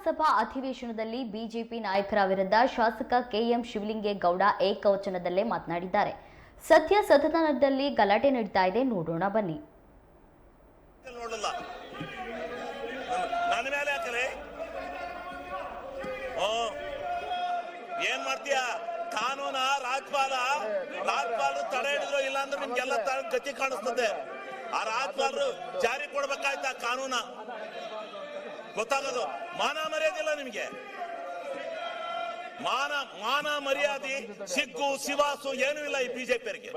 ವಿಧಾನಸಭಾ ಅಧಿವೇಶನದಲ್ಲಿ ಬಿಜೆಪಿ ನಾಯಕರ ವಿರುದ್ಧ ಶಾಸಕ ಕೆಎಂ ಶಿವಲಿಂಗೇಗೌಡ ಏಕವಚನದಲ್ಲೇ ಮಾತನಾಡಿದ್ದಾರೆ. ಸದ್ಯ ಸದನದಲ್ಲಿ ಗಲಾಟೆ ನಡೀತಾ ಇದೆ. ನೋಡೋಣ ಬನ್ನಿ. ಏನ್ ಮಾಡ್ತೀಯ? ಕಾನೂನ, ರಾಜ್ಪಾಲ. ರಾಜ್ಪಾಲ ತಡೆ ಹಿಡಿದ್ರು ಇಲ್ಲ ಅಂದ್ರೆ ನಿಮ್ಗೆಲ್ಲ ಗತಿ ಕಾಣಿಸ್ತದೆ. ಆ ರಾಜ್ಪಾಲರು ಜಾರಿ ಕೊಡ್ಬೇಕಾಯ್ತಾ ಕಾನೂನ? ಗೊತ್ತಾಗೋದು. ಮಾನ ಮರ್ಯಾದೆ ಇಲ್ಲ ನಿಮಗೆ? ಮಾನ ಮಾನ ಮರ್ಯಾದೆ ಸಿಗ್ಗು ಶಿವಾಸು ಏನೂ ಇಲ್ಲ ಈ ಬಿಜೆಪಿಯವರಿಗೆ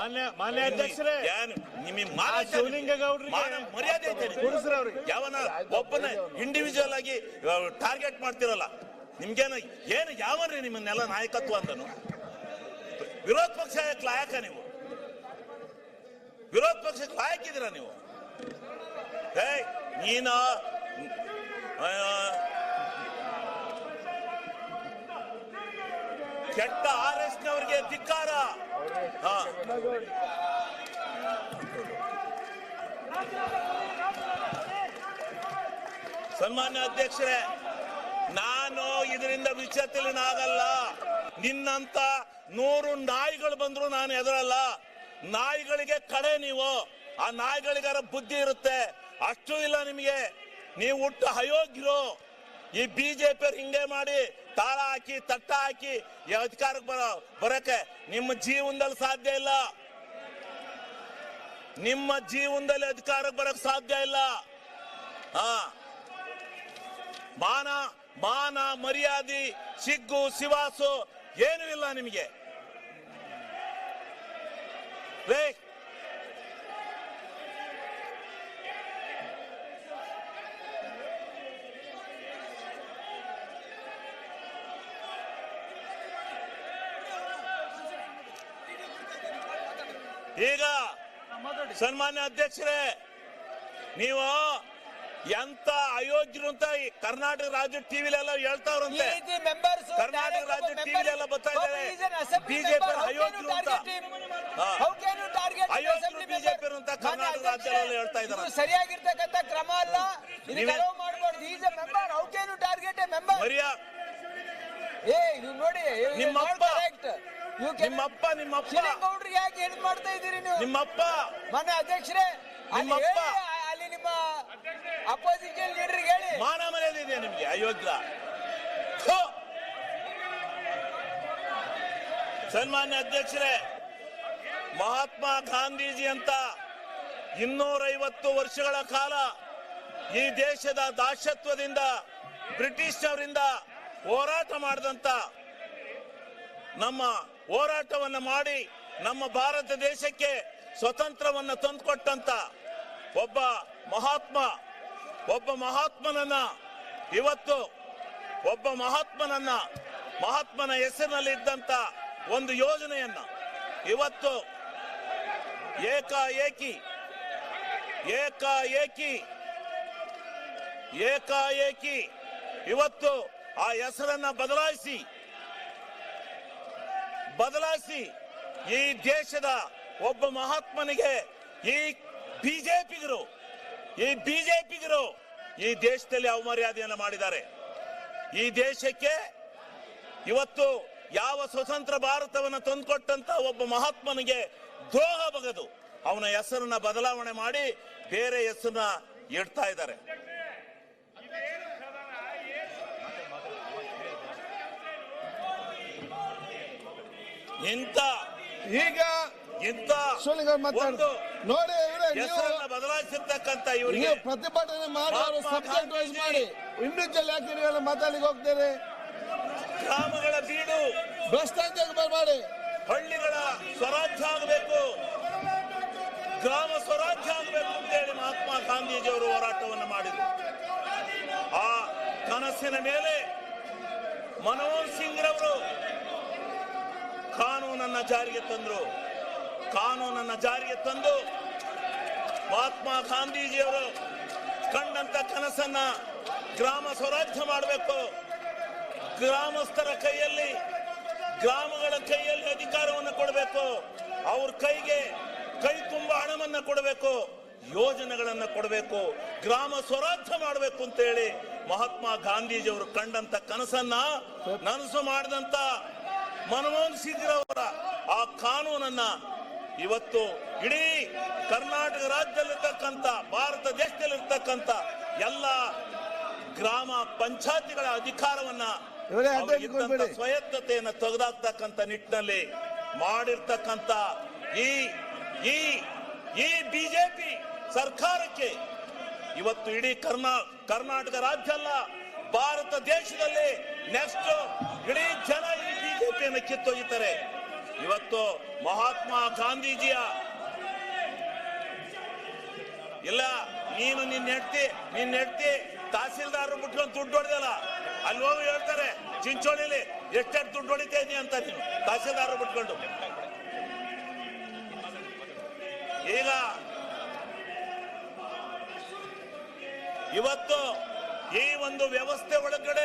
ಮಾನ್ಯ ಮಾನ್ಯ ಅಧ್ಯಕ್ಷರೇ. ನಿಮಗೆ ಮಾನ ಮರ್ಯಾದೆ. ಯಾವನ ಒಬ್ಬನ ಇಂಡಿವಿಜುವಲ್ ಆಗಿ ಟಾರ್ಗೆಟ್ ಮಾಡ್ತಿರಲ್ಲ. ನಿಮ್ಗೇನು ಏನು ಯಾವನ್ರಿ ನಿಮ್ಮನ್ನೆಲ್ಲ ನಾಯಕತ್ವ ಅಂತನು ವಿರೋಧ ಪಕ್ಷ ಲಾಯಕ ನೀವು. ವಿರೋಧ ಪಕ್ಷಕ್ಕೆ ಲಾಯಕಿದ್ದೀರಾ ನೀವು? ಏಯ್ ನೀನ ಕೆಟ್ಟ ಆರ್ ಎಸ್ ನವರಿಗೆ ಧಿಕ್ಕಾರ ಸನ್ಮಾನ್ಯ ಅಧ್ಯಕ್ಷರೇ, ನಾನು ಇದರಿಂದ ವಿಚಲಿತನಾಗಲ್ಲ ನಿನ್ನಂತ ನೂರು ನಾಯಿಗಳು ಬಂದ್ರು ನಾನು ಎದುರಲ್ಲ. ನಾಯಿಗಳಿಗೆ ಕಡೆ ನೀವು. ಆ ನಾಯಿಗಳಿಗಾರ ಬುದ್ಧಿ ಇರುತ್ತೆ. ಅಷ್ಟು ಇಲ್ಲ ನಿಮಗೆ. ನೀವು ಹುಟ್ಟು ಅಯೋಗ್ಯರು. ಈ ಬಿಜೆಪಿ ಹಿಂಗೆ ಮಾಡಿ ತಾಳ ಹಾಕಿ, ತಟ್ಟ ಹಾಕಿ ಅಧಿಕಾರಕ್ಕೆ ಬರ, ಬರಕ್ಕೆ ನಿಮ್ಮ ಜೀವನದಲ್ಲಿ ಸಾಧ್ಯ ಇಲ್ಲ. ನಿಮ್ಮ ಜೀವನದಲ್ಲಿ ಅಧಿಕಾರಕ್ಕೆ ಬರಕ್ ಸಾಧ್ಯ ಇಲ್ಲ. ಹಾ. ಮಾನ ಮಾನ, ಮರ್ಯಾದೆ, ಸಿಗ್ಗು ಶಿವಾಸು ಏನೂ ಇಲ್ಲ ನಿಮಗೆ. ರೇ ಈಗ ಸನ್ಮಾನ್ಯ ಅಧ್ಯಕ್ಷರೇ ನೀವು ಎಂತ ಅಯೋಗ್ಯರು ಅಂತ ಈ ಕರ್ನಾಟಕ ರಾಜ್ಯ ಟಿವಿಲೆಲ್ಲ ಹೇಳ್ತಾವ್ರಂತೆ ಕರ್ನಾಟಕ ರಾಜ್ಯ ಟಿವಿ ಟಿವಿಲೆಲ್ಲ ಬರ್ತಾ ಇದ್ದಾರೆ. ಬಿಜೆಪಿ ಅಯೋಗ್ಯರು ಅಂತ. ಅಯೋಗ್ಯರು assembly ಅಂತ ಕರ್ನಾಟಕ ರಾಜ್ಯ ರಾಜ್ಯದಲ್ಲಿ ಹೇಳ್ತಾ ಇದ್ದಾರೆ. ಇದು ಸರಿಯಾಗಿರ್ತಕ್ಕಂಥ ಕ್ರಮ ಅಲ್ಲ. ಮೆಂಬರ್ ಟಾರ್ಗೆಟ್ ಮೆಂಬರ್ ಮರಿಯಾ. ಏ ಇದು ನೋಡಿ ನಿಮ್ಮಪ್ಪ. ಕರೆಕ್ಟ್ ನಿಮ್ಮಪ್ಪ ನಿಮ್ಮಪ್ಪ ಶಿವಲಿಂಗೌಡ್ರಿಗೆ ಯಾಕೆ ಏನು ಮಾಡ್ತಾ ಇದ್ದೀರಿ ನೀವು? ನಿಮ್ಮಪ್ಪ ಮನೆ ಅಧ್ಯಕ್ಷರೇ ನಿಮ್ಮಪ್ಪ. ಅಲ್ಲಿ ನಿಮ್ಮ ಅಪೋಸಿಷನ್ ಲೀಡರ್ಗೆ ಹೇಳಿ. ಮಾನ ಮನೆಯಲ್ಲಿ ಇದೆ ನಿಮ್ಗೆ ಅಯೋಗ್ಯ. ಸನ್ಮಾನ್ಯ ಅಧ್ಯಕ್ಷರೇ ಮಹಾತ್ಮ ಗಾಂಧೀಜಿ ಅಂತ ಇನ್ನೂರೈವತ್ತು ವರ್ಷಗಳ ಕಾಲ ಈ ದೇಶದ ದಾಶತ್ವದಿಂದ ಬ್ರಿಟಿಷ್ ಅವರಿಂದ ಹೋರಾಟ ಮಾಡಿದಂತ ನಮ್ಮ ಹೋರಾಟವನ್ನು ಮಾಡಿ ನಮ್ಮ ಭಾರತ ದೇಶಕ್ಕೆ ಸ್ವತಂತ್ರವನ್ನು ತಂದುಕೊಟ್ಟಂತ ಒಬ್ಬ ಮಹಾತ್ಮ, ಒಬ್ಬ ಮಹಾತ್ಮನನ್ನ ಇವತ್ತು ಒಬ್ಬ ಮಹಾತ್ಮನನ್ನ ಮಹಾತ್ಮನ ಹೆಸರಿನಲ್ಲಿ ಇದ್ದಂತ ಒಂದು ಯೋಜನೆಯನ್ನ ಇವತ್ತು ಏಕಾಏಕಿ ಏಕಾಏಕಿ ಏಕಾಏಕಿ ಇವತ್ತು ಆ ಹೆಸರನ್ನ ಬದಲಾಯಿಸಿ ಬದಲಾಯಿಸಿ ಈ ದೇಶದ ಒಬ್ಬ ಮಹಾತ್ಮನಿಗೆ ಈ ಬಿಜೆಪಿಗರು ಈ ಬಿಜೆಪಿಗರು ಈ ದೇಶದಲ್ಲಿ ಅವಮರ್ಯಾದೆಯನ್ನು ಮಾಡಿದ್ದಾರೆ. ಈ ದೇಶಕ್ಕೆ ಇವತ್ತು ಯಾವ ಸ್ವತಂತ್ರ ಭಾರತವನ್ನು ತಂದುಕೊಟ್ಟಂತ ಒಬ್ಬ ಮಹಾತ್ಮನಿಗೆ ದ್ರೋಹ ಬಗದು ಅವನ ಹೆಸರನ್ನ ಬದಲಾವಣೆ ಮಾಡಿ ಬೇರೆ ಹೆಸರನ್ನ ಇಡ್ತಾ ಇದ್ದಾರೆ. ಇಂಥ ಈಗ ಇಂಥ ಶಿವಲಿಂಗ ಮಾತಾಡ್ತು ನೋಡಿ ಹೆಸರನ್ನ ಬದಲಾಯಿಸಿರ್ತಕ್ಕಂಥ ಇವರಿಗೆ ಪ್ರತಿಭಟನೆ ಮಾಡಿ ಅವರು ಸಬ್ಜೆಕ್ಟ್ ವೈಸ್ ಮಾಡಿ. ಇಂಡಿವಿಜುವಲ್ ಯಾಕೆ ನೀವೆಲ್ಲ ಮಾತಾಡ್ಲಿಕ್ಕೆ ಹೋಗ್ತೀರಿ ಗ್ರಾಮಗಳ ಬೀಡು. ಭ್ರಷ್ಟಾಚಾರಕ್ಕೆ ಬರಬೇಡಿ ಹಳ್ಳಿಗಳ ಸ್ವರಾಜ್ಯ ಆಗಬೇಕು. ಗ್ರಾಮ ಸ್ವರಾಜ್ಯ ಆಗಬೇಕು ಅಂತೇಳಿ ಮಹಾತ್ಮ ಗಾಂಧೀಜಿಯವರು ಹೋರಾಟವನ್ನು ಮಾಡಿದರು. ಆ ಕನಸಿನ ಮೇಲೆ ಮನಮೋಹನ್ ಸಿಂಗ್ ರವರು ಕಾನೂನನ್ನ ಜಾರಿಗೆ ತಂದ್ರು. ಕಾನೂನನ್ನ ಜಾರಿಗೆ ತಂದು ಮಹಾತ್ಮ ಗಾಂಧೀಜಿಯವರು ಕಂಡಂತ ಕನಸನ್ನ ಗ್ರಾಮ ಸ್ವರಾಜ್ಯ ಮಾಡಬೇಕು. ಗ್ರಾಮಸ್ಥರ ಕೈಯಲ್ಲಿ, ಗ್ರಾಮಗಳ ಕೈಯಲ್ಲಿ ಅಧಿಕಾರವನ್ನು ಕೊಡಬೇಕು. ಅವ್ರ ಕೈಗೆ ಕೈ ತುಂಬ ಹಣವನ್ನ ಕೊಡಬೇಕು. ಯೋಜನೆಗಳನ್ನ ಕೊಡಬೇಕು. ಗ್ರಾಮ ಸ್ವರಾಜ್ಯ ಮಾಡಬೇಕು ಅಂತ ಹೇಳಿ ಮಹಾತ್ಮ ಗಾಂಧೀಜಿಯವರು ಕಂಡಂತ ಕನಸನ್ನ ನನಸು ಮಾಡಿದಂತ ಮನಮೋಹನ್ ಸಿಂಗ್ರವರ ಆ ಕಾನೂನನ್ನ ಇವತ್ತು ಇಡೀ ಕರ್ನಾಟಕ ರಾಜ್ಯದಲ್ಲಿರ್ತಕ್ಕಂಥ ಭಾರತ ದೇಶದಲ್ಲಿರ್ತಕ್ಕಂಥ ಎಲ್ಲ ಗ್ರಾಮ ಪಂಚಾಯತಿಗಳ ಅಧಿಕಾರವನ್ನ ಸ್ವಯತ್ತತೆಯನ್ನು ತೆಗೆದಾಕ್ತಕ್ಕಂಥ ನಿಟ್ಟಿನಲ್ಲಿ ಮಾಡಿರ್ತಕ್ಕಂಥ ಈ ಈ ಈ ಬಿಜೆಪಿ ಸರ್ಕಾರಕ್ಕೆ ಇವತ್ತು ಇಡೀ ಕರ್ನಾ ಕರ್ನಾಟಕ ರಾಜ್ಯ ಅಲ್ಲ ಭಾರತ ದೇಶದಲ್ಲಿ ನೆಕ್ಸ್ಟ್ ಇಡೀ ಜನ ಈ ಕಿತ್ತೊಗಿತಾರೆ ಇವತ್ತು ಮಹಾತ್ಮ ಗಾಂಧೀಜಿಯ ಇಲ್ಲ, ನೀನು ನಿನ್ನ ಹೆಡ್ತಿ ನಿನ್ನ ಹೆಡ್ತಿ ತಹಸೀಲ್ದಾರ್ ಬಿಟ್ಕೊಂಡು ದುಡ್ಡು ಹೊಡೆದಲ್ಲ? ಅಲ್ಲಿ ಹೋಗಿ ಹೇಳ್ತಾರೆ, ಚಿಂಚೋಳಿಲಿ, ಎಷ್ಟೆಷ್ಟು ದುಡ್ಡು ಹೊಡಿತಾ ಅಂತ ನೀನು? ತಹಸೀಲ್ದಾರ್ ಬಿಟ್ಕೊಂಡು. ಈಗ ಇವತ್ತು ಈ ಒಂದು ವ್ಯವಸ್ಥೆ ಒಳಗಡೆ